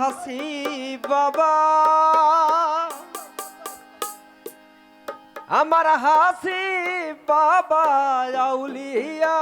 হাসি বাবা। আমার হাসি বাবা আউলিয়া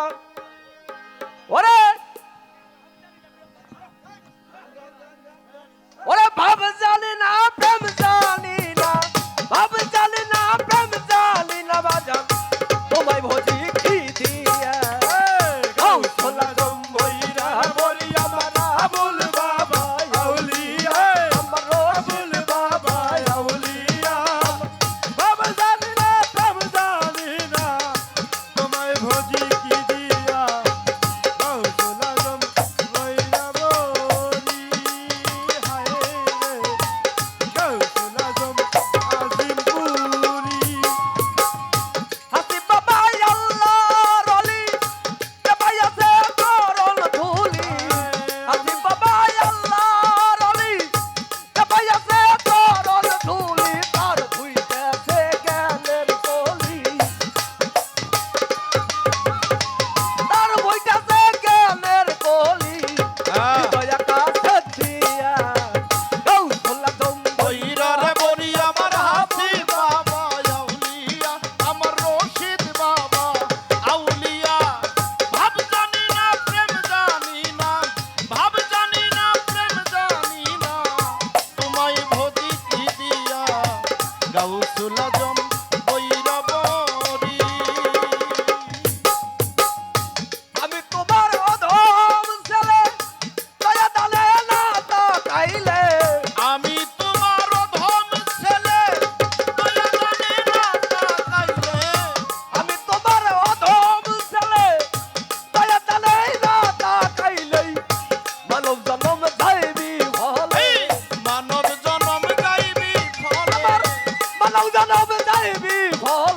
সব দাঁড়িয়ে বিপদ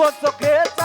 what's okay.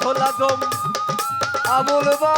খোলা দম আবুল বা